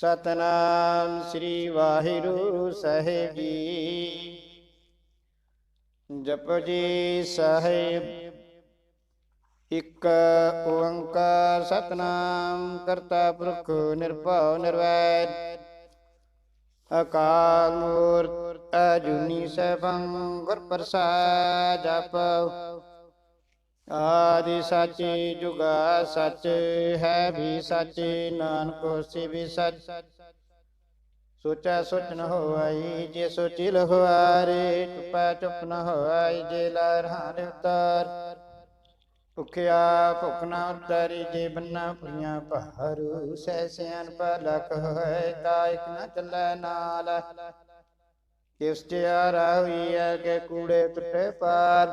ਸਤਨਾਮ ਸ੍ਰੀ ਵਾਹਿਗੁਰੂ ਸਾਹਿਬ ਜੀ। ਜਪੋ ਜੀ ਸਾਹਿਬ, ਇੱਕ ਓੰਕਾਰ ਸਤਨਾਮ ਕਰਤਾ ਪੁਰਖ ਨਿਰਭਉ ਨਿਰਵੈਰ। ਅਕਾਲ ਮੂਰਤ ਅਜੂਨੀ ਸੈਭੰ ਗੁਰ ਪ੍ਰਸਾਦ ਜਪਉ ਆਦਿ ਸੱਚ ਜੁਗਾ ਸੱਚ ਹੈ ਵੀ ਸੱਚ ਨਾਨਕ ਹੋਸੀ ਵੀ ਸੱਚ ਸੋਚਾ ਸੋਚ ਨ ਹੋਈ ਜੇ ਸੋਚੀ ਲਹਵਾਰੇ ਚੁਪਾ ਚੁਪ ਨ ਹੋਈ ਜੇ ਲਰਹਾਰ ਉਤਾਰ ਭੁਖਿਆ ਭੁਖ ਨ ਉਤਰੀ ਜੇ ਬੰਨਾ ਪੁਰੀਆਂ ਭਾਰੂ ਸਹਿ ਸਿਆਨ ਲਖ ਹੋਏ ਤਾ ਇਕ ਨ ਚੱਲੈ ਨਾਲ ਕਿਸ ਤਿਆਰਾ ਹੋਈ ਹੈ ਕਿ ਕੂੜੇ ਟੁੱਟੇ ਪਾਰ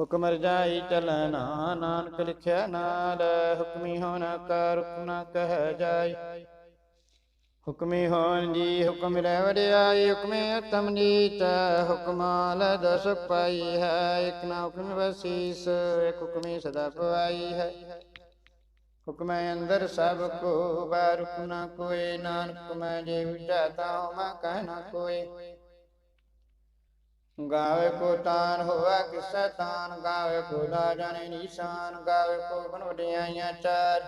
ਹੁਕਮ ਰਜਾਈ ਚਲਣਾ ਨਾਨਕ ਲਿਖਿਆ ਨਾਲ, ਹੁਕਮੀ ਹੋਣ ਕਰ ਹੁਕਮ ਕਹਿ ਜਾਈ। ਹੁਕਮੀ ਹੋਣ ਜੀ ਹੁਕਮ ਲੈ ਵਡਿਆਈ, ਹੁਕਮੇ ਅਤਮ ਨੀਤ ਹੁਕਮਾਲ ਦਸ ਪਾਈ ਹੈ, ਇਕ ਨਾ ਹੁਕਮ ਵਸੀਸ, ਇਕ ਹੁਕਮੀ ਸਦਾ ਪਵਾਈ ਹੈ। ਹੁਕਮੈ ਅੰਦਰ ਸਭ ਕੋ ਬਾਰ ਹੁਕਮ ਨਾ ਕੋਏ ਨਾਨਕ ਮੈਂ ਜੇ ਵਿਚਾਤਾ ਮੈਂ ਕਹਿ ਨਾ ਕੋਏ ਗਾਵੇ ਕੋ ਤਾਨ ਹੋਆ ਕਿਸੈ ਤਾਨ ਗਾਵੇ ਕੋ ਦਾ ਜਾਣੇ ਨਿਸ਼ਾਨ, ਗਾਵੇ ਕੋ ਬਨ ਵਡਿਆਈਆਂ ਚਾਰ।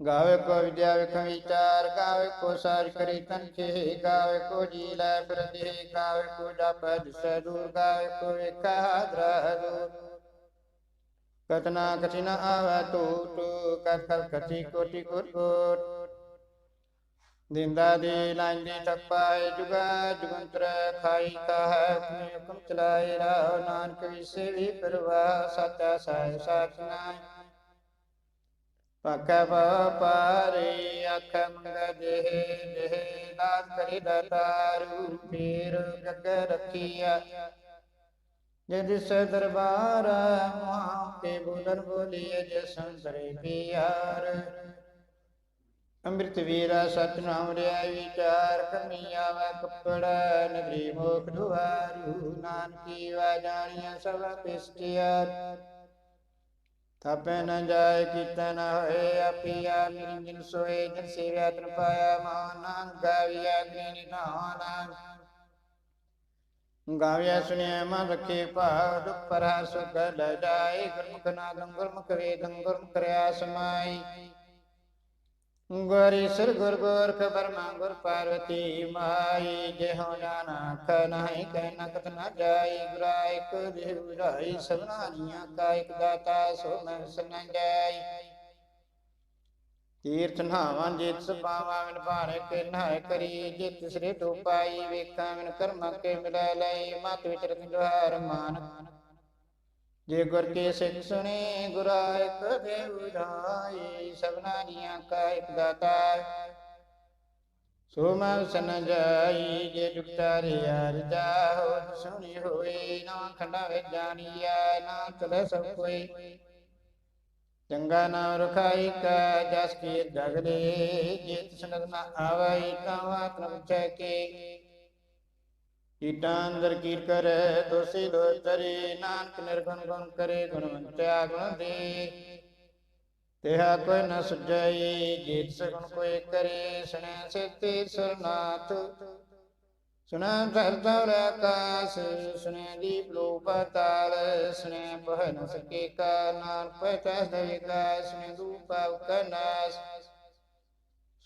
ਗਾਵੇ ਕੋ ਵਿਦਿਆ ਵਿਖ ਵਿਚਾਰ ਗਾਵੇ ਕੋ ਸਾਜ ਕਰੀ ਤਨ ਕੇ ਗਾਵੇ ਕੋ ਜੀ ਲੈ ਫਿਰਦੇ ਗਾਵੇ ਕੋ ਜਪ ਦਿਸੈ ਦੂਰ ਗਾਵੇ ਕੋ ਵੇਖਾ ਹਾਦਰਾ ਦੂਰ ਕਤਨਾ ਕਠਿਨ ਆਵੈ ਟੂਟ ਕਤ ਕਤ ਕਟੀ ਕੋਟੀ ਕੋਟ ਕੋਟ ਦਿੰਦਾ ਦੇ ਲਾਂਦੇ ਟਪਾਏ ਜੁਗਾ ਜੁਗੰਤਰ ਖਾਈ ਕਹੈ ਹੁਕਮੇ ਹੁਕਮ ਚਲਾਏ ਰਾਹ, ਨਾਨਕ ਵਿਸੇ ਵੀ ਪਰਵਾ ਸਚਾ ਸਾਇ ਸਾਚਨਾ ਪਕੈ ਪਾਰੇ ਅੱਖ ਮੰਗ ਦੇ ਦੇ ਦਾਤ ਕਰੀ ਦਾਤਾਰੂ ਪੀਰ ਜਗ ਰਖੀਆ ਜਦ ਸੇ ਦਰਬਾਰ ਮਹਾ ਕੇ ਬੋਲਨ ਬੋਲੀਏ, ਜੇ ਸੰਤਰੇ ਪਿਆਰ। ਅੰਮ੍ਰਿਤ ਵੀਰਾ ਸਤਨਾਮ ਰਿਆ ਵਿਚਾਰ ਕਰਨੀ ਆਵੇ ਕੱਪੜਾ, ਨਗਰੀ ਮੋਖ ਦੁਆਰੂ ਨਾਨਕੀ ਵਾ ਜਾਣੀਆਂ ਸਭ ਪਿਸਟਿਆ। ਥਾਪੈ ਨ ਜਾਏ, ਕੀਤਾ ਨ ਹੋਏ ਆਪੀਆ ਨਿਰੰਜਨ ਸੋਏ, ਜਨ ਸੇਵਿਆ ਤਨ ਪਾਇਆ ਮਾਨ ਗਾਵਿਆ, ਅਗਨੀ ਨਿਧਾਨ ਗਾਵਿਆ ਸੁਣਿਆ, ਮਨ ਰਖੇ ਭਾਵ ਦੁਖ ਪਰਾ ਸੁਖ ਲੈ ਜਾਏ, ਗੁਰਮੁਖ ਨਾਦੰ ਗੁਰਮੁਖ ਵੇਦੰ ਗੁਰਮੁਖ ਰਿਆ ਸਮਾਈ ਗੁਰੀ ਸਰ ਗੁਰ ਗੋਰਖ ਬਰਮਾ ਗੁਰ ਪਾਰਵਤੀ ਮਾਈ ਜੇ ਜਾਣਾ ਖ ਨਹੀਂ ਕਹਿ ਨਕਤ ਨ ਜਾਈ ਗੁਰਾਇਕ ਦੇਵ ਵਿਰਾਈ ਸਭਨਾ ਜੀਆਂ ਕਾ ਇਕ ਦਾਤਾ, ਸੋ ਮੈਂ ਸਨ ਜਾਈ। ਤੀਰਥ ਨਹਾਵਾਂ, ਜਿਤ ਸਪਾਵਾਂ ਮਿਨ ਭਾਰੇ ਕੇ ਨਹਾਇ ਕਰੀ, ਜਿਤ ਸ੍ਰੀ ਤੋਂ ਪਾਈ ਵੇਖਾਂ ਮਿਨ ਕਰਮਾਂ ਕੇ ਮਿਲੈ ਲਈ, ਮਤ ਵਿਚ ਰਤ ਮਾਨ। ਜੇ ਗੁਰ ਕੇ ਸਿੱਖ ਸੁਣੇ, ਗੁਰਾ ਇਕ ਦੇਵ ਜਾਈ ਸਭਨਾ ਜੀਆਂ ਕਾ ਇਕ ਦਾਤਾ ਸੋ ਮੈਂ ਸਨ ਜਾਈ, ਜੇ ਜੁਗਤਾ ਰਿਆ ਹੋ, ਸੁਣੀ ਹੋਏ, ਨਾ ਖੰਡਾ ਵੇ ਜਾਣੀਐ, ਨਾ ਚਲੇ ਸਭ ਕੋਈ। ਚੰਗਾ ਨਾਮ ਰਖਾਈ ਕਾ, ਜਸ ਕੀ ਜਗਲੇ ਜੇ ਤਿਸਨਤ ਨਾ ਆਵਈ ਤਾਂ ਆਤਮ ਪੁੱਛੈ ਕੇ। ਕੀਟਾਂ ਅੰਦਰ ਕੀਟ ਕਰੈ, ਦੋਸੀ ਦੋ ਨਾਨਕ ਨਿਰਗੁਣ ਗੁਣ ਕਰੇ ਗੁਣਵੰਤਿਆ ਗੁਣ ਦੇ। ਤਿਹਾ ਕੋਈ ਨ ਸੁਝਈ, ਜੀਤ ਸਗੁਣ ਕੋਈ ਕਰੇ ਸੁਣੈ ਸੇਤੇ ਸਰਨਾਥ। ਸੁਣੈ ਧਰਤਰ ਆਕਾਸ ਸੁਣੈ ਦੀਪ ਲੋ ਪਤਾਲ ਸੁਣੈ ਪਹਿ ਨ ਸਕੇ ਕਾ ਨਾਨ ਪਤਸ ਦਇਕਾ ਸੁਣੈ ਦੂਪਾਵ ਕਨਾਸ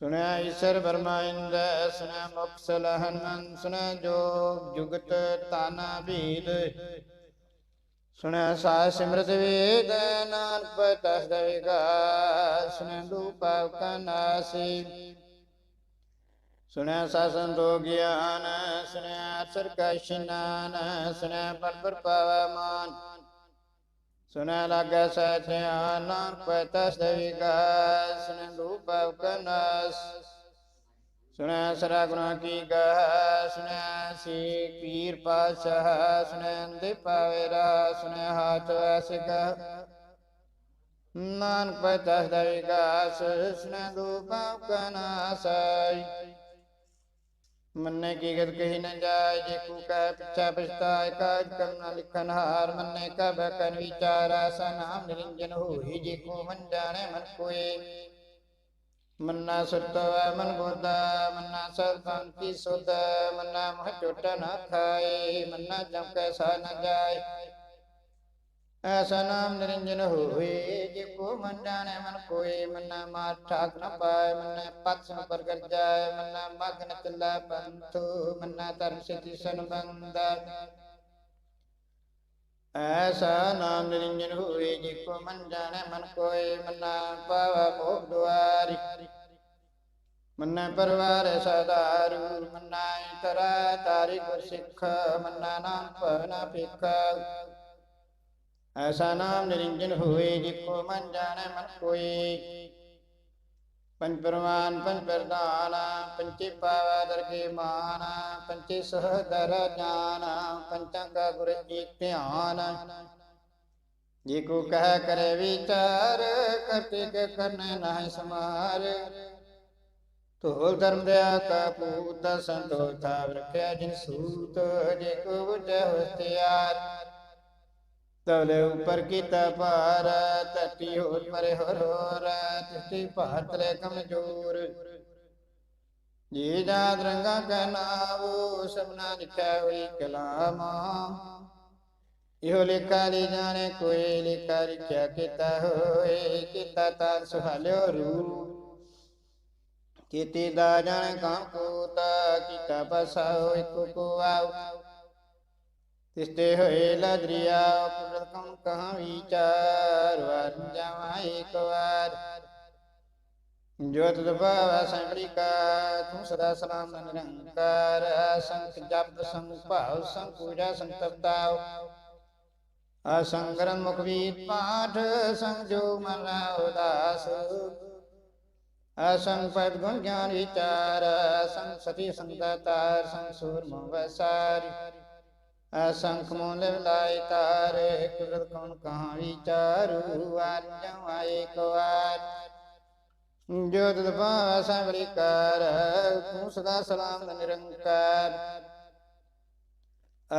ਸੁਣਿਆ ਈਸ਼ਰ ਬਰਮਾ ਇੰਦ, ਸੁਣਿਆ ਮੁਕਸ ਲਹਨਨ ਸੁਣਿਆ ਜੋਗ ਜੁਗਤ ਤਾਨਾ ਭੀਦ ਸੁਣਿਆ ਸਾ ਸਿਮਰਤ ਵੇਦ, ਨਾਨਕ ਪਤਸ ਦਵੇਗਾ ਸੁਣਿਆ ਦੂਪਾਵ ਕਨਾਸੀ ਸੁਣਿਆ ਸਾ ਸੰਤੋ ਗਿਆਨ, ਸੁਣਿਆ ਅਸਰ ਸੁਣਿਆ ਪਰਪਰ ਪਾਵ ਮਾਨ ਸੁਣਿਆ ਲਾਗੈ ਸਤਿਆ ਨਾਨਕ ਪਤਸ ਦਵੇਗਾ ਸੁਣਿਆ ਦੂਪਾਵ ਕਨਾਸ ਸੁਣਿਆ ਸਰਾ ਗੁਣਾ ਕੀ ਗਾ ਸੁਣਿਆ ਸੀ ਪੀਰ ਪਾਸ਼ਾ ਸੁਣਿਆ ਦੇ ਪਾਵੇ ਰਾ ਸੁਣਿਆ ਹਾਥ ਵਸਿਗਾ ਨਾਨਕ ਪਤਸ ਦਵੇਗਾ ਸੁਣਿਆ ਦੂਪਾਵ ਕਨਾਸੈ ਮੰਨੇ ਕੀ ਗਤ ਕਹੀ ਨ ਜਾਏ, ਜੇ ਕੂ ਕੈ ਪਿਛਾ ਪਛਤਾਏ, ਕਾਜ ਕਰਨਾ ਲਿਖਨ ਹਾਰ ਮੰਨੇ ਕਬ ਕਨ ਵਿਚਾਰਾ ਸਾ ਨਾਮ ਨਿਰੰਜਨ ਹੋਈ, ਜੇ ਕੋ ਮਨ ਜਾਣੇ ਮਨ ਕੋਏ। ਮੰਨਾ ਸੁਰਤਵ ਮਨ ਬੋਧਾ ਮੰਨਾ ਸਰਬੰ ਸੁਧ ਮੰਨਾ ਮਹ ਝੁੱਟ ਨ ਖਾਏ, ਮੰਨਾ ਜਮ ਕੈਸਾ ਨ ਜਾਏ। ਐਸਾ ਨਾਮ ਨਿਰੰਜਨ ਹੋਏ ਜੇ ਕੋ ਮਨ ਜਾਣੈ, ਮਨ ਕੋਏ, ਮੰਨਾ ਮਾਰ ਠਾਕ ਨ ਪਾਏ ਮੰਨਾ ਪਤ ਸਨ ਪ੍ਰਗਟ ਜਾਏ ਮੰਨਾ ਮਗਨ ਚੱਲਾ ਪੰਥੂ, ਮੰਨਾ ਧਰਮ ਸਿਧਿ ਸੰਬੰਧਾ ਐਸਾ ਨਾਮ ਨਿਰੰਜਨ ਹੋਏ ਜੇ ਕੋ ਮਨ ਜਾਣੈ, ਮਨ ਕੋਏ, ਮੰਨਾ ਪਾਵਾ ਭੋਗ ਦੁਆਰੀ। ਮੰਨਾ ਪਰਵਾਰ ਸਦਾਰੂ ਮੰਨਾ ਤਰਾ ਤਾਰੀ ਗੁਰ ਸਿੱਖ, ਮੰਨਾ ਨਾਮ ਪਵਨਾ ਭਿਖ। ਐਸਾ ਨਾਮ ਨਿਰੰਜਨ ਹੋਏ ਜੇ ਕੋ ਮਨ ਜਾਣੈ ਮਨ ਕੋਏ। ਪੰਜ ਪਰਮਾਨ, ਪੰਜ ਪ੍ਰਧਾਨ ਪੰਚੇ ਪਾਵਾ ਦਰਗੇ ਮਾਨ ਪੰਚੇ ਸਹਦਰ ਜਾਨ, ਪੰਚਾਂ ਕਾ ਗੁਰ ਏਕ ਧਿਆਨ। ਜੇ ਕੋ ਕਹਿ ਕਰੇ ਵਿਚਾਰ, ਕਰਤੇ ਕੇ ਕਰਨੇ ਨਾਹਿ ਸਮਾਰ। ਤੋਲ ਧਰਮ ਦਿਆ ਕਾ ਪੂਤ ਸੰਤੋ ਰਖਿਆ ਜਿਨ ਸੂਤ, ਜੇ ਕੋ ਬੁਝੈ ਹੋਸਤਿਆਰ ਤਵਲੇ ਉਪਰ ਕੀਤਾ ਭਾਰ, ਧਰਤੀ ਹੋਰ ਪਰੇ ਹੋਰ ਹੋਰ, ਤਿਸਤੀ ਭਾਰਤ ਲੈ ਕਮਜੋਰ। ਜੀ ਜਾਤ ਰੰਗਾ ਕੈ ਸਭਨਾ ਲਿਖਿਆ ਹੋਈ ਕਲਾਮ। ਇਹੋ ਲੇਖਾ ਲਈ ਜਾਣੇ ਕੋਈ ਲੇਖਾ ਲਿਖਿਆ ਕੀਤਾ ਹੋਏ, ਕੀਤਾ ਤਾਂ ਸੁਹਾਲਿਓ ਰੂ ਕੀਤੀ ਦਾ ਜਾਣੇ ਕਾਮ ਕੋਤਾ, ਕੀਤਾ ਬਸਾਓ ਇਕੋ ਕੋ ਆਉ ਤਿਸਤੇ ਹੋਏ ਲਦਰੀਆ ਪੁਰਤ ਕਮ ਕਹਾਂ ਵਿਚਾਰ ਵਾਰ, ਜਾਵਾਂ ਇੱਕ ਵਾਰ। ਜੋਤ ਦਬਾਵਾ ਸੰਗੜੀ ਕਾ, ਤੂੰ ਸਦਾ ਸਲਾਮ ਨਿਰੰਕਾਰ ਸੰਖ ਜਪ ਸੰਗ ਭਾਵ ਸੰਗ ਪੂਜਾ ਸੰਗ ਅਸੰਗਰਨ ਮੁਖ ਪਾਠ, ਸੰਗ ਜੋ ਮਨ ਉਦਾਸ। ਅਸੰਗ ਪਦ ਗੁਣ ਗਿਆਨ ਵਿਚਾਰ, ਸੰਗ ਸਤੀ ਸੰਗਤਾਰ, ਸੰਗ ਸੂਰ ਮੋ ਅਸੰਖ ਮੂਲ ਲਾਇ ਤਾਰੇ ਕੁਦਰਤ ਕੌਣ ਕਹਾਂ ਵਿਚਾਰੂ ਆਰ ਜਵਾਏ ਕੋ ਆਰ ਜੋਤ ਦਬਾ ਸੰਗੜੀ ਕਰ, ਤੂੰ ਸਦਾ ਸਲਾਮ ਨਿਰੰਕਾਰ।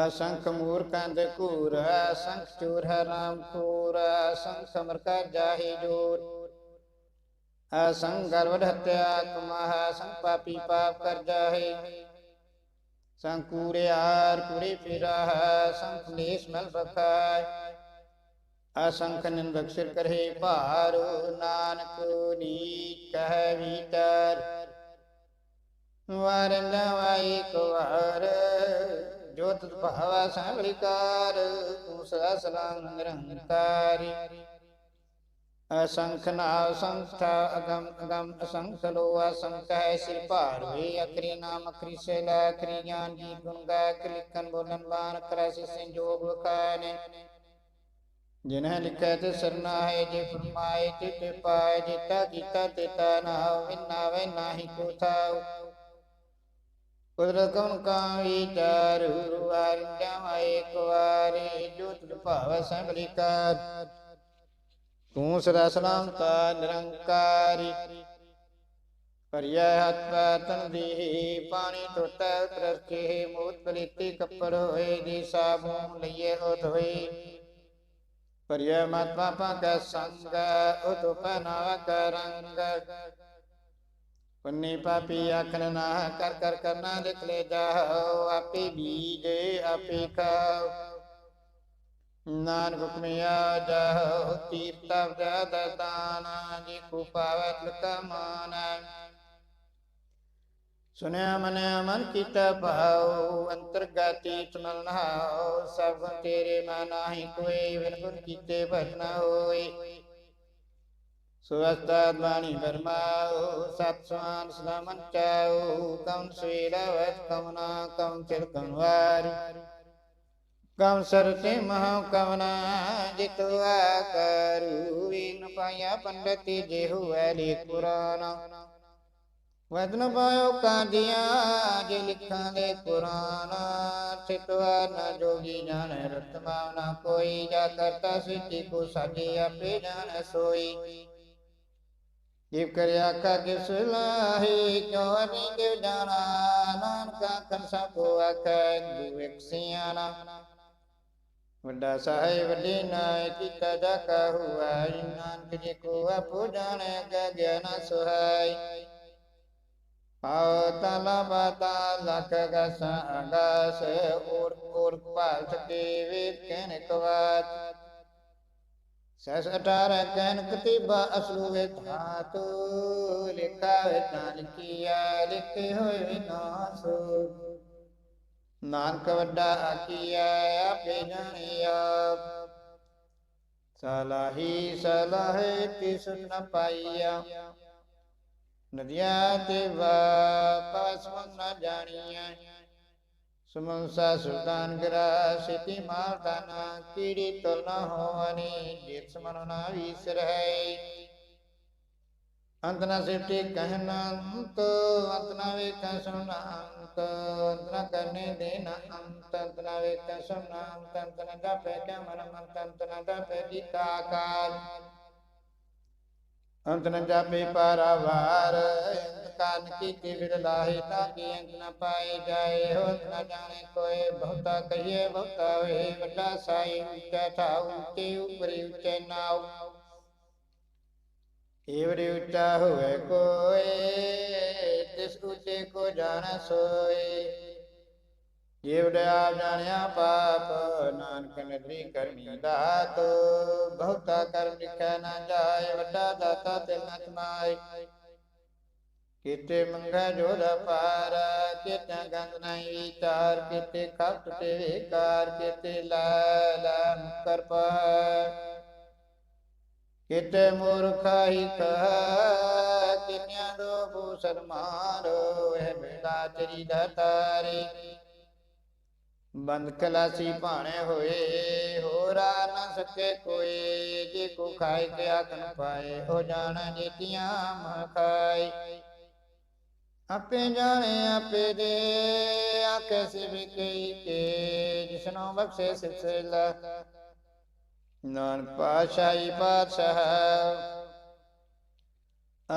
ਅਸੰਖ ਮੂਰਖਾਂ ਦੇ ਘੂਰ, ਅਸੰਖ ਚੂਰ ਹਰਾਮ ਖੂਰ ਅਸੰਖ ਸਮਰ ਕਰ ਜਾਹੇ ਜੋਰ। ਅਸੰਖ ਗਰਵ ਹਤਿਆ ਤੁਮਹ ਸੰਖ ਪਾਪੀ ਪਾਪ ਕਰ ਜਾਹੇ। ਸੰਕੂਰਿਆਰ ਕੁਰੇ ਫਿਰਾ ਸੰਖ ਲੇਸ ਮਲ ਬਖਾਇ ਅਸੰਖ ਨਿੰਦਕ ਸਿਰ ਕਰਹਿ ਭਾਰ, ਨਾਨਕ ਨੀ ਕਹਿ ਵਿਚਾਰ। ਵਾਰਨ ਵਾਈ ਕੁਵਾਰ, ਜੋਤ ਭਾਵਾ ਸੰਗਲਿਕਾਰ ਤੂੰ ਸਦਾ ਸਲਾਮ ਨਿਰੰਕਾਰੀ। ਅਸੰਖ ਨਾ ਸੰਖਾ ਅਗਮ ਅਗਮ ਅਸੰਖ ਲੋ ਅਸੰਖ ਹੈ ਸਿਰ ਭਾਰ ਅਕਰੀ ਨਾਮ ਅਕਰੀ ਸੇਲਾ ਅਕਰੀ ਗਿਆਨ ਜੀ ਗੁਣ ਗਾ ਕਲਿਕਨ ਬੋਲਨ ਬਾਨ ਕਰੈ ਸੰਜੋਗ ਵਖਾਨੇ ਜਿਨਹ ਲਿਖੈ ਤੇ ਸਰਨਾ ਜੇ ਫਰਮਾਏ ਤੇ ਤੇ ਪਾਏ ਜਿਤਾ ਕੀਤਾ ਤੇਤਾ ਨਾ ਵਿਨਾ ਵੇ ਨਾਹੀ ਕੋ ਥਾਉ। ਕੁਦਰਤ ਕਉਨ ਕਾ ਵਿਚਾਰ ਵਾਰ ਜਾਵਾਏ ਇੱਕ ਵਾਰੀ ਜੋਤ ਭਾਵ ਸੰਗਲਿਕਾਰ ਤੂੰ ਸਦਾ ਸਲਾਮ ਤਾ ਨਿਰੰਕਾਰੀ ਪਰਿਆ ਹੱਥ ਪਾਤਨ ਦੀ ਪਾਣੀ ਧੋਤਾ ਉਤਰਕੇ ਮੂਤ ਪਲੀਤੀ ਕੱਪੜ ਹੋਏ ਦੀ ਸਾਬੂਨ ਲਈਏ ਹੋ ਧੋਏ ਪਰਿਆ ਮਤ ਪਾਪਾ ਕਾ ਸੰਗ ਉਤ ਪਨਾਵਾ ਕਰੰਗ ਪੁੰਨੀ ਪਾਪੀ ਆਖਣ ਨਾ, ਕਰ ਕਰ ਕਰਨਾ ਲਿਖ ਲੈ ਜਾਓ, ਆਪੇ ਬੀਜੇ, ਆਪੇ ਖਾਓ। ਨਾਨਕ ਹੁਕਮਿਆ ਜਾਓ ਤੀਰਤਵ ਜਦ ਦਾਨਾ ਜੀ ਕੋ ਪਾਵੈ ਲਕਾ ਸੁਨਿਆ ਮਨਿਆ ਮਨ ਕੀਤਾ ਭਾਉ, ਅੰਤਰਗਤੀ ਤੁਨਲ ਨਹਾਉ, ਸਭ ਤੇਰੇ ਮਨ ਆਹੀ ਕੋਈ ਵਿਨ ਗੁਣ ਕੀਤੇ ਭਰਨਾ ਹੋਏ। ਸੁਵਸਤਾਦ ਬਾਣੀ ਬਰਮਾਉ ਸਤ ਸਵਾਨ ਸਦਾ ਮਨ ਚਾਉ ਕਉਨ ਸਵੇਲਾ ਕਮਨਾ ਕਉਨ ਚਿਰ ਕਨਵਾਰੀ ਕਮ ਸਰਤੇ ਮਹਾ ਕਵਨਾ ਜਿਤਵਾ ਕਰੂ ਵਿਨ ਪਾਇਆ ਪੰਡਤੀ ਜੇ ਹੋਵੇ ਲੇ ਕੁਰਾਨ। ਵਦਨ ਪਾਇਓ ਕਾਂਦੀਆਂ ਜੇ ਲਿਖਾਂ ਦੇ ਕੁਰਾਨ। ਚਿਤਵਾ ਨ ਜੋਗੀ ਜਾਣੈ ਰਤਮਾ ਕੋਈ, ਜਾ ਕਰਤਾ ਸਿੱਧੀ ਕੋ ਸਾਜੇ ਆਪੇ ਜਾਣ ਸੋਈ। ਜਿਵ ਕਰਿਆ ਕਾ ਕਿਸ ਲਾਹੀ, ਕਿਉ ਅਨੀ ਜਾਣਾ? ਨਾਨਕਾ ਕੰਸਾ ਕੋ ਆਖੈ ਦੂ ਸਿਆਣਾ। ਵੱਡਾ ਸਾਹਿਬ ਵੱਡੇ ਨਾਇ ਕੀਤਾ ਜਾ ਕਾ ਨਾਨਕ ਜੀ ਕੋ ਆਪੋ ਜਾਣੈ ਅਗੈ ਗਿਆਨ ਸੁਹਾਈ। ਪਾਉ ਤਲਾ ਬਤਾ, ਲਖ ਗਸ ਅਗਸ ਔਰ ਔਰ ਭਾਲ ਸਕੇ ਵੇਦ ਕਹਿਨ ਕਵਾਤ ਸਸ ਅਟਾਰ ਕਹਿਨ ਕਤੀਬਾ ਅਸਲੂ ਵੇ ਧਾਤੂ ਲਿਖਾ ਵੇ ਤਾਂ ਲਿਖਿਆ ਲਿਖੇ ਹੋਏ ਨਾਸ ਨਾਨਕ ਵੱਡਾ ਆਕੀਆ ਆਪੇ ਸਲਾਹੀ ਸਲਾਹੇ ਤਿਸ ਨ ਪਾਈਆ ਨਦੀਆਂ ਤੇ ਵਾਪਸ ਨ ਜਾਣੀਆਂ ਸਮੰਸਾ ਸੁਲਤਾਨ ਗਰਾ ਸਿਤੀ ਮਾਰਦਾਨਾ ਕੀੜੀ ਤੁਲ ਨ ਹੋਵਨੀ ਜਿਤ ਸਮਨ ਨਾ ਵਿਸਰੈ। ਅੰਤ ਨ ਸਿਫਟੀ ਕਹਿਨ ਅੰਤ ਅੰਤ ਨ ਵੇਖ ਸੁਨ ਅੰਤ ਅੰਤ ਨ ਕਰਨੇ ਦੇ ਨ ਅੰਤ ਅੰਤ ਨ ਵੇਖ ਸੁਨ ਅੰਤ ਅੰਤ ਨ ਜਪੈ ਕੈ ਮਨ ਮੰਤ ਅੰਤ ਨ ਜਪੈ ਜੀਤਾ ਕਾਲ ਅੰਤ ਨ ਜਾਪੇ ਪਾਰਾਵਾਰ ਅੰਤ ਕਾਨ ਕੀਤੀ ਵਿੜ ਲਾਹੇ ਤਾਂ ਕਿ ਅੰਤ ਨ ਪਾਏ ਜਾਏ ਹੋਤ ਨ ਜਾਣੇ ਕੋਏ ਬਹੁਤਾ ਕਹੀਏ ਬਹੁਤਾ ਹੋਏ ਵੱਡਾ ਸਾਈ ਉੱਚਾ ਠਾਉ ਉੱਚੇ ਉਪਰੀ ਉੱਚੇ ਨਾਉ ਏਵੜੇ ਉੱਚਾ ਹੋਵੇ ਕੋਏ, ਤਿਸ ਉੱਚੇ ਕੋ ਜਾਣ ਸੋਏ। ਜੀਵੜੇ ਆਪ ਜਾਣਿਆ ਪਾਪ, ਨਾਨਕ ਨਦਰੀ ਕਰਮੀ ਦਾਤ। ਬਹੁਤਾ ਕਰਮ ਲਿਖਿਆ ਨਾ ਜਾਏ, ਵੱਡਾ ਦਾਤਾ ਤੇ ਮਤ ਮਾਏ ਕਿਤੇ ਮੰਗਾ ਜੋਦਾ ਪਾਰ ਕਿਤੇ ਗੰਦ ਨਹੀਂ ਵਿਚਾਰ, ਕਿਤੇ ਖਪਟ ਤੇ ਵਿਕਾਰ, ਕਿਤੇ ਲਾਲਾ ਮੁਕਰ ਪਾਰ। ਕਿਤੇ ਮੂਰਖਾਈ ਕਹਾ ਕਿਨਿਆ ਦੋ ਭੂਸਰ ਮਾਰੋ ਇਹ ਮੇਲਾ ਤੇਰੀ ਦਾਤਾਰੇ ਬੰਦ ਕਲਾਸੀ ਭਾਣੇ ਹੋਏ, ਹੋਰਾ ਨ ਸਕੇ ਕੋਈ, ਜੇ ਕੋ ਖਾਏ ਕੇ ਆਖਨ ਪਾਏ, ਹੋ ਜਾਣ ਜੀਤੀਆਂ ਮਖਾਈ। ਆਪੇ ਜਾਣੇ ਆਪੇ ਦੇ, ਆਖੇ ਸਿਵ ਕਈ ਕੇ, ਜਿਸਨੋ ਬਖਸ਼ੇ ਸਿਲਸਿਲਾ ਨਾਨਕ ਪਾਸ਼ਾਹੀ ਪਾਤਸ਼ਾਹ।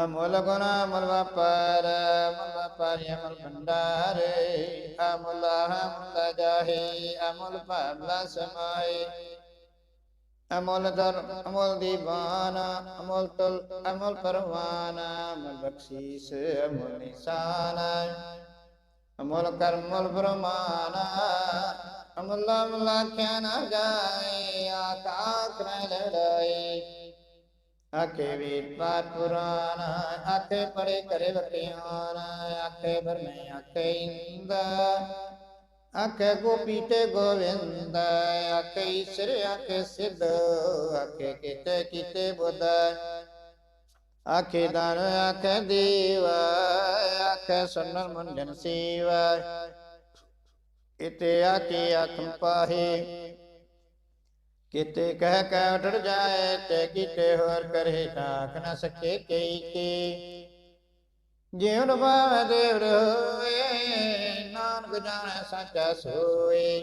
ਅਮੁਲ ਗੁਣ ਅਮੁਲ ਵਪਾਰ ਅਮੁਲ ਵਪਾਰ ਅਮੁਲ ਭੰਡਾਰ, ਅਮੁਲ ਅਮੁਲ ਜਾਹੇ, ਅਮੁਲ ਭਾਵਲਾ ਸਮਾਏ। ਅਮੁਲ ਦਰ ਅਮੁਲ ਦੀਵਾਨ, ਅਮੁਲ ਤੁਲ, ਅਮੁਲ ਪਰਵਾਨ, ਅਮੁਲ ਬਖਸ਼ੀਸ, ਅਮੁਲ ਨਿਸ਼ਾਨ। ਅਮੁਲ ਕਰਮੁਲ ਬ੍ਰਹਮਾਨ ਅਮੁਲ ਅਮੁਲ ਆਖਿਆ ਨਾ ਜਾਏ ਆਕਾਖ ਨ ਲੜਾਏ। ਆਖੇ ਵੇਦ ਪਾਠ ਪੁਰਾਨ ਆਖੇ ਪਰੇ ਕਰੇ ਵਕਿਆਨ ਆਖੇ ਬਰਮੇ ਆਖੇ ਇੰਦ। ਆਖੇ ਗੋਪੀ ਤੇ ਗੋਵਿੰਦ, ਆਖੇ ਈਸ਼ਰ, ਆਖੇ ਸਿੱਧ, ਆਖੇ ਕਿਤੇ ਕਿਤੇ ਬੁੱਧ। ਆਖੇ ਦਾਨ, ਆਖੇ ਦੇਵ, ਆਖੇ ਸੁਨਰ ਮੁੰਡਨ ਸੇਵ। ਇਤੇ ਆਖੇ ਆਖੰ ਪਾਹੇ। ਕਿਤੇ ਕਹਿ ਕੈ ਉਠੜ ਜਾਏ ਤੇ ਕਿਤੇ ਹੋਰ ਕਰੇ ਤਾਕ ਨ ਸਕੇ ਕਈ ਕੇ। ਜਿਉ ਰਵਾਵੇ ਦੇਵ ਹੋਏ, ਨਾਨਕ ਜਾਣੈ ਸਾਚਾ ਸੋਏ।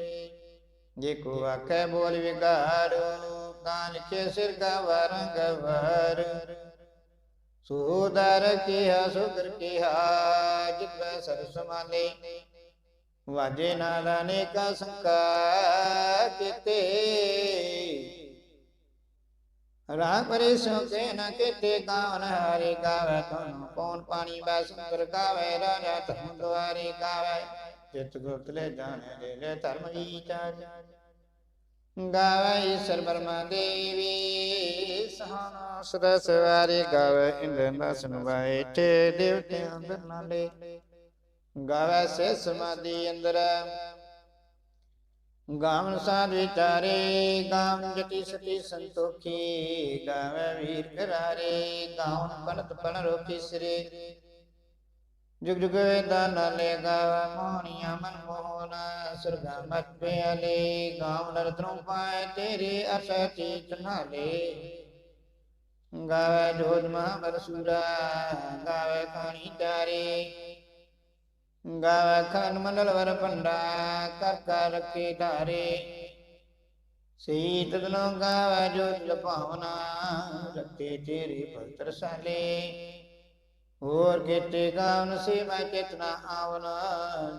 ਜੇ ਕੋ ਆਖੇ ਬੋਲ ਵਿਗਾਰੂ ਕਾਨ ਕੇ ਸਿਰ ਗਵਰ ਗਵਰ ਸੂਦਰ ਸੁਗਰ ਸੁਦਰ ਕੀਆ ਜਿਤਵੈ ਸਰ ਸਮਾਲੇ ਵਾਜੇ ਨਾ ਨੇ ਕਾ ਸੰਕਾ ਕਿਤੇ। ਰਾਗ ਪਰੇ ਸੋ ਨ ਕਿਤੇ ਗਾਵਨ ਹਰੇ ਗਾਵੇ ਤੁਹਾਨੂੰ ਕੌਣ ਪਾਣੀ ਬੈ ਗਾਵੇ ਰਾਜਾ ਧਰਮ ਦੁਆਰੇ ਗਾਵੇ ਚਿਤ ਗੁਪਤ ਲੈ ਜਾਣੇ ਲੈ ਲੈ ਧਰਮ ਵਿਚਾਰ। ਗਾਵੇ ਈਸ਼ਰ ਬਰਮਾ ਦੇਵੀ ਸਹਾਨਾ ਸਦਾ ਸਵਾਰੇ ਗਾਵੇ, ਇੰਦਰ ਨਸਨ ਵਾਏ ਤੇ ਦੇਵਤੇ ਅੰਦਰ ਨਾਲੇ। ਗਾਵੇ ਸੇ ਸਮਾਧੀ ਅੰਦਰ। ਗਾਵਨ ਸਾਧ ਵਿਚਾਰੇ ਗਾਮ ਜਤੀ ਸਤੀ ਸੰਤੋਖੀ, ਗਾਵੇ ਵੀਰ ਕਰਾਰੇ ਗਾਵਨ ਪਨਤ ਪਨ ਰੋਖੀ ਸਰੇ। ਜੁਗ ਜੁਗ ਵੇਦਾ ਨਾਲੇ ਗਾਵੇ ਮੋਹਣੀਆਂ ਮਨ ਮੋਹਨ, ਸੁਰਗਾ ਮਤ ਪਿਆਲੇ, ਗਾਵਨ ਰਤਨੋਂ ਪਾਏ ਤੇਰੇ ਅਰਸ਼ਾ ਚੀਤ ਨਾਲੇ। ਗਾਵੇ ਜੋਜ ਮਹਾਬਰ ਸੂਰਾ, ਗਾਵੇ ਖਾਣੀ ਤਾਰੇ ਗਾਵੇ ਖਨ ਮੰਡਲ ਵਰ ਪੰਡਾ ਕਰ ਕਰ ਰਖੇ ਧਾਰੇ। ਸੀਤ ਦਨੋ ਗਾਵੇ ਜੋ ਲਭਾਵਨਾ ਰਤੇ ਤੇਰੇ ਭਗਤ ਰਸਾਲੇ ਹੋਰ ਕੀਤੇ ਗਾਵਨ ਸੀ ਮੈਂ ਚਿਤਨਾ ਆਵਨ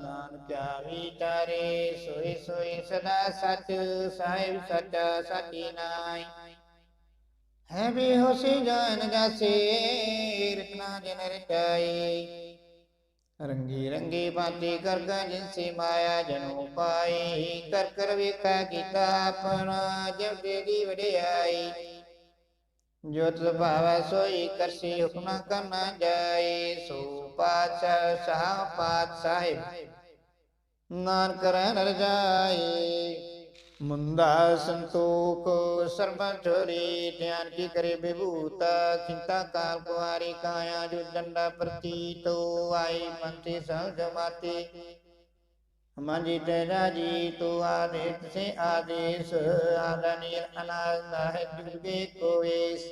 ਨਾਨਕਿਆ ਵਿਚਾਰੇ ਸੋਈ ਸੋਈ ਸਦਾ ਸਚ, ਸਾਹਿਬ ਸਚ ਸਾਚੀ ਨਾਈ ਹੈ ਵੀ ਹੋਸੀ ਜਾਨ ਜਾਸੀ ਰਤਨਾ ਜਨ ਰਚਾਈ। ਰੰਗੀ ਰੰਗੀ ਬਾਤੀ ਕਰ ਗਾ ਜਿਨਸੀ ਮਾਇਆ ਜਨੂ ਪਾਈ। ਕਰ ਕਰ ਵੇਖਾ ਕੀਤਾ ਆਪਣਾ ਜਬ ਦੇਗੀ ਵਡਿਆਈ। ਜੋ ਤੁਧ ਸੋਈ ਕਰਸੀ ਹੁਕਮ ਕਰਨਾ ਜਾਏ ਸੋ ਪਾਤਸ਼ਾਹ, ਸਾਹ ਪਾਤ ਸਾਹਿਬ ਨਾਨਕ ਰਹਿ ਨਰ ਜਾਏ ਮੁੰਦਾ ਸੰਤੋਖ, ਸਰਬ ਚੋਰੀ, ਧਿਆਨ ਕੀ ਕਰੇ ਵਿਭੂਤ, ਚਿੰਤਾ ਕਾਲ ਕੁਆਰੀ, ਕਾਇਆ ਜੋ ਡੰਡਾ ਪ੍ਰਤੀਤੋ, ਆਈ ਮੰਤੀ ਸਹਜ ਮਾਤੀ ਮੰਜੀ ਤੇ ਰਾਜੀ ਤੂੰ ਆਦੇਸ਼, ਸੇ ਆਦੇਸ਼ ਆਦਨੀਰ ਅਨਾਦ ਹੈ ਜੁਗੇ ਕੋਵੇਸ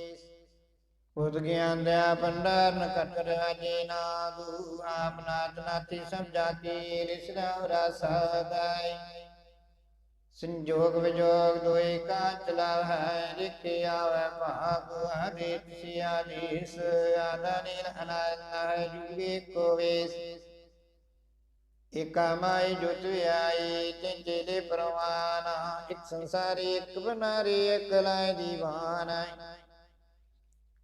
ਉਦ ਗਿਆਨ ਦਾ ਭੰਡਾਰ ਨ ਕਟ ਰਾਜੇ ਨਾਦੂ ਆਪ ਨਾਤੀ ਸਮਝਾਤੀ ਰਿਸਰਾ ਰਸਾ ਸੰਜੋਗ ਵਿਜੋਗ ਦੋਏ ਕਾ ਚਲਾਵੈ ਹੈ ਲਿਖੇ ਆਵੇ ਭਾਗ ਹਰੇ ਸਿਆ ਦੇਸ ਆਦਾ ਨੀਲ ਅਨਾਦ ਹੈ ਜੁਗੇ ਇਕਾ ਮਾਈ ਜੁਤ ਆਈ ਜਿੰਦੇ ਦੇ ਪਰਵਾਨਾ, ਇੱਕ ਸੰਸਾਰੀ, ਇੱਕ ਬਨਾਰੀ, ਇੱਕ ਲਾਇ ਦੀਵਾਨ।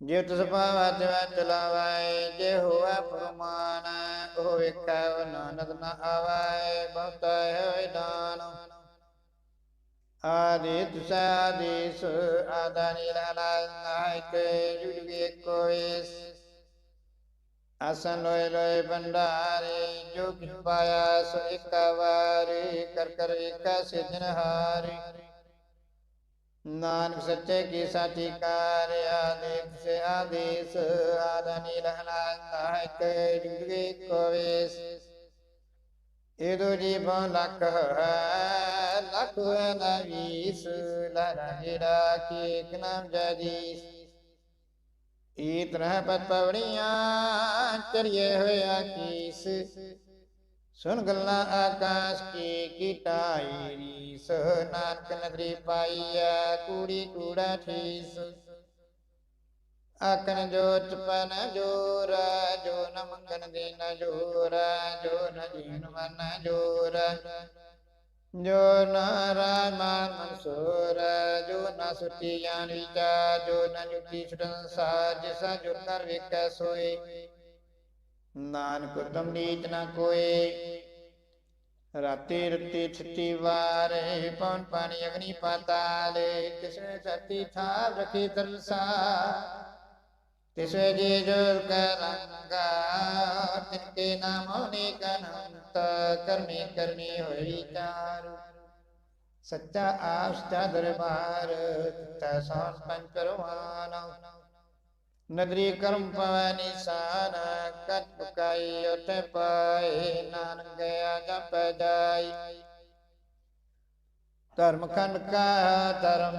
ਜੇ ਤਿਸ ਪਾਵਾ ਤੇ ਚਲਾਵਾਏ ਜੇ ਹੋਆ ਪਰਮਾਨ, ਉਹ ਵੇਖੈ ਨਾਨਕ ਨਾ ਆਵਾਏ ਬਹੁਤਾ ਹੈ ਦਾਨ। ਆਦਿ ਤੁਸਾ ਦੇਸ ਆਦਾਨੀ ਲਾਲਾ ਨਾਇਕ ਜੁੜਗੇ ਕੋਇਸ ਆਸਨ ਲੋਏ ਲੋਏ ਭੰਡਾਰੇ ਜੋ ਕਿਛ ਪਾਇਆ ਵਾਰੀ, ਕਰ ਕਰ ਨਾਨਕ ਸੱਚੇ ਕੀ ਸਾਚੀ ਕਾਰ ਆਦੇਸ ਸੇ ਆਦੇਸ ਆਦਨੀ ਰਹਿਣਾ ਨਾਇਕ ਜੁਗੇ ਕੋਵੇਸ ਇਹਦੋ ਜੀਵਨ ਲੱਖ ਹੈ ਲੱਖ ਹੈ ਨਾ ਵੀਸ ਲੜਾ ਪਤ ਪਵੜੀਆਂ ਚੜੀਏ ਹੋਇਆ ਕੀਸ ਸੁਣ ਗੱਲਾਂ ਆਕਾਸ਼ ਕੀ ਕੀਟਾਈ ਰੀਸ ਨਾਨਕ ਨਦਰੀ ਪਾਈਐ ਕੂੜੀ ਕੂੜਾ ਠੀਸ ਆਕਨ ਜੋ ਚਪਨ ਜੋਰ, ਜੋ ਨ ਮੰਗਨ ਦੇ ਨ ਜੋਰ, ਜੋ ਨ ਜੀਨ ਮਨ ਜੋਰ। ਜੋ ਨ ਰਾਮਾਨ ਮਨਸੂਰ ਸੁਤੀ ਸੋਏ। ਨਾਨਕ ਤਮ ਨੀਚ ਨ ਕੋਏ। ਰਾਤੀ ਰਤੀ ਛਿੱਤੀ ਵਾਰੇ, ਪਵਨ ਪਾਣੀ ਅਗਨੀ ਪਾਤਾਲ ਕਿਸਨੇ ਸਤੀ ਥਾਪ ਰਖੀ ਤਰਸਾ ਤਿਸੇ ਜੀ ਜੋਲ ਕਰੰਗਾ ਤਿਨਕੇ ਨਾਮ ਹੋਨੇ ਕਨੰਤ ਕਰਮੀ ਕਰਨੀ ਹੋਈ ਚਾਰ ਸੱਚਾ ਆਪ ਸੱਚਾ ਦਰਬਾਰ ਤਾ ਸਾਨ ਪੰਜ ਪਰਵਾਨ ਨਦਰੀ ਕਰਮ ਪਵੈ ਨਿਸ਼ਾਨ ਕਟ ਪਕਾਈ ਉਠ ਪਾਏ ਨਾਨਕ ਗਿਆ ਜਪ ਜਾਈ ਧਰਮ ਖੰਡ ਕਾ, ਧਰਮ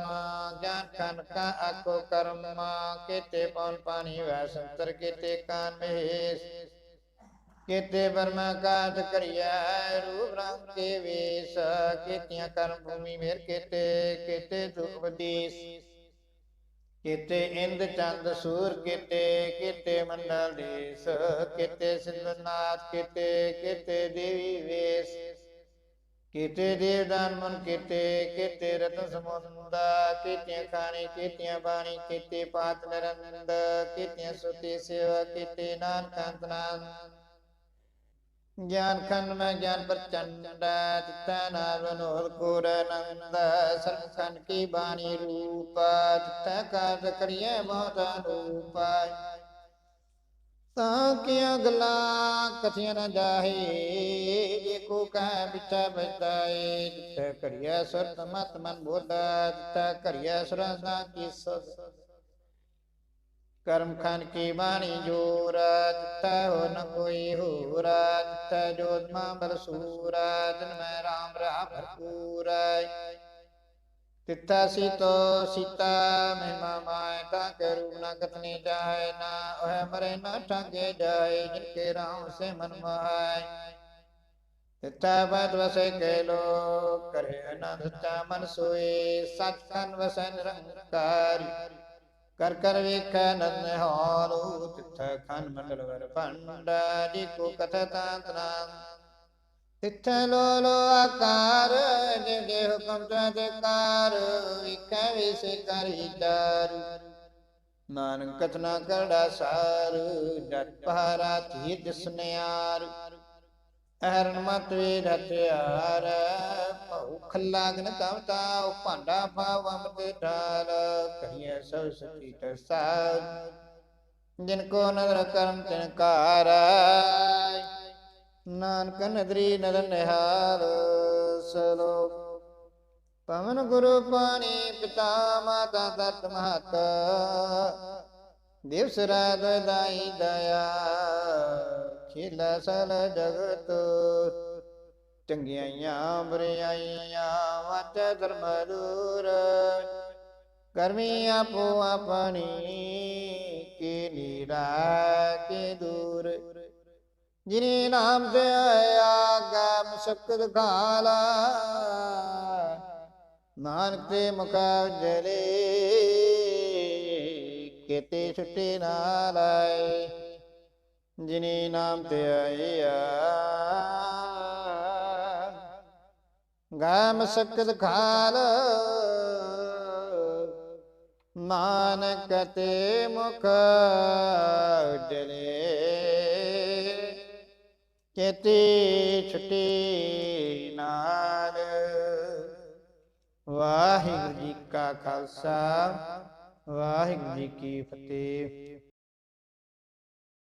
ਗਿਆਨ ਖੰਡ ਕਾ ਆਕੋ ਕਰਮ ਕੀਤੇ ਪਉਨ ਪਾਣੀ ਵੈ ਸੰਤਰ ਕੀਤੇ ਕਾਨ ਮਹੇਸ਼ ਕੀਤੇ ਬਰਮਾ ਕਾਟ ਕਰਿਆ ਰੂਪ ਰੰਗ ਕੇ ਵੇਸ। ਕੀਤਿਆਂ ਕਰਮ ਭੂਮੀ ਮੇਰ ਕੀਤੇ ਕੀਤੇ ਦੁਖ ਬਦੀਸ। ਕੀਤੇ ਇੰਦ ਚੰਦ ਸੂਰ ਕੀਤੇ ਕੀਤੇ ਮੰਡਲ ਦੇਸ। ਕੀਤੇ ਸਿੰਧਨਾਥ ਕੀਤੇ ਕੀਤੇ ਦੇਵੀ ਵੇਸ। ਕੀਤੇ ਦੇਵਦਾਨ ਮਨ ਕੀਤੇ ਕੀਤੇ ਰਤਨ ਸਮੁੰਦਾ, ਕੀਤਿਆਂ ਖਾਣੀ, ਕੀਤਿਆਂ ਬਾਣੀ, ਕੀਤੇ ਪਾਤ ਨਰੰਦ, ਕੀਤਿਆਂ ਸੁਤੀ ਸੇਵਾ, ਕੀਤੇ ਨਾਨਕ ਅੰਤਨਾਨ ਗਿਆਨ ਖੰਡ ਮੈਂ ਗਿਆਨ ਪ੍ਰਚੰਡ ਦਿੱਤਾ ਨਾਮ ਨੋਰ ਕੋਰ ਨੰਦ ਸਰਬ ਖੰਡ ਕੀ ਬਾਣੀ ਰੂਪ ਦਿੱਤਾ ਕਾਜ ਕਰੀਏ ਬਹੁਤ ਰੂਪ ਤਾਂ ਕੀਆਂ ਗੱਲਾਂ ਕਥੀਆਂ ਨਾ ਜਾਹੇ? ਜੇ ਕੋ ਕਹਿ ਵਿਚਾ ਬਤਾਏ ਦਿੱਤਾ ਕਰੀਏ ਸੁਰਤ ਮਤ ਮਨ ਬੋਧਾ ਦਿੱਤਾ ਕਰੀਏ ਸੁਰਸਾ ਕੀ ਸਦ ਕਰਮ ਖਾਨ ਕੀ ਬਾਣੀ ਜੋਰ ਦਿੱਤਾ ਹੋ ਨ ਕੋਈ ਹੋਰ ਦਿੱਤਾ ਜੋਤ ਮਾ ਬਲਸੂਰ ਜਨ ਮੈਂ ਰਾਮ ਰਾ ਭਰਪੂਰ ਤਿੱਤਾ ਸੀਤੋ ਸੀਤਾ ਮਹਿਮਾ ਮਾਇ ਤਾਂ ਕਰੂ ਨ ਕਤਨੀ ਜਾਏ, ਨਾ ਉਹ ਮਰੇ ਨਾ ਠਾਗੇ ਜਾਏ ਜਿਨ ਕੇ ਰਾਮ ਸੇ ਮਨ ਮਾਇ ਤਿੱਤਾ ਬਦ ਵਸੇ ਕੇ ਲੋ ਕਰੇ ਅਨੰਦ ਚਾ ਮਨ ਸੋਏ ਸਚ ਕਨ ਵਸੈ ਨਿਰੰਕਾਰੀ। ਕਰ ਕਰ ਵੇਖੈ ਨੰਨ ਹਾਲੋ ਤਿੱਥੈ ਖਨ ਮੰਡਲ ਵਰ ਭੰਡਾ, ਜੀ ਕੋ ਕਥਾ ਤਾਂਤਨਾ ਤਿੱਥੈ ਲੋ ਲੋ ਆਕਾਰ ਜੇ ਜੇ ਹੁਕਮ ਚਾਦਕਾਰ ਵੇਖੈ ਵੇਸੇ ਕਰੀ ਦਾਰੂ ਨਾਨਕ ਕਥਨਾ ਕਰੜਾ ਸਾਰ ਜਤ ਪਹਾਰਾ ਧੀਰ ਦਿਸਨਿਆਰ ਅਹਰਨ ਮਤ ਵੇਦ ਹਥਿਆਰ ਭਉ ਖੱਲਾ ਕਵਤਾ ਭਾਂਡਾ ਭਾਵ ਅੰਮ੍ਰਿਤ ਢਾਲ ਕਹੀਏ ਸਭ ਸਤੀ ਤਸਾਰ ਜਿਨ ਕੋ ਨਦਰ ਕਰਮ ਤਿਨ ਕਾਰ ਨਾਨਕ ਨਦਰੀ ਨਦਰ ਨਿਹਾਲ ਸਲੋ ਪਵਨ ਗੁਰੂ ਪਾਣੀ ਪਿਤਾ ਮਾਤਾ ਤਤ ਮਹਤ, ਦਿਵਸ ਰਾਤ ਦਾਈ ਦਇਆ। ਖੇਲਾ ਸਲ ਜਗਤ, ਚੰਗਿਆਈਆਂ ਬੁਰਾਈਆਂ ਵਟ ਧਰਮ ਦੂਰ। ਕਰਮੀ ਆਪੋ ਆਪਣੀ, ਕੀ ਨੀਰਾ ਕੇ ਦੂਰ। ਜਿਨੇ ਨਾਮ ਤੇ ਆਇਆ ਗਾ ਮੁਸ਼ਕਲ ਖਾਲਾ ਨਾਨਕ ਤੇ ਮੁਕਾ ਜਲੇ, ਕਿਤੇ ਛੁੱਟੇ ਨਾ ਲਾਏ। ਜਿਨੇ ਨਾਮ ਤੇ ਆਇਆ ਗਾ ਮੁਸ਼ਕਲ ਖਾਲ ਨਾਨਕ ਤੇ ਮੁਖ ਜਲੇ। ਕਿਤੇ ਛੁੱਟੀ ਨਾਲ ਵਾਹਿਗੁਰੂ ਜੀ ਕਾ ਖਾਲਸਾ ਵਾਹਿਗੁਰੂ ਜੀ ਕੀ ਫਤਿਹ।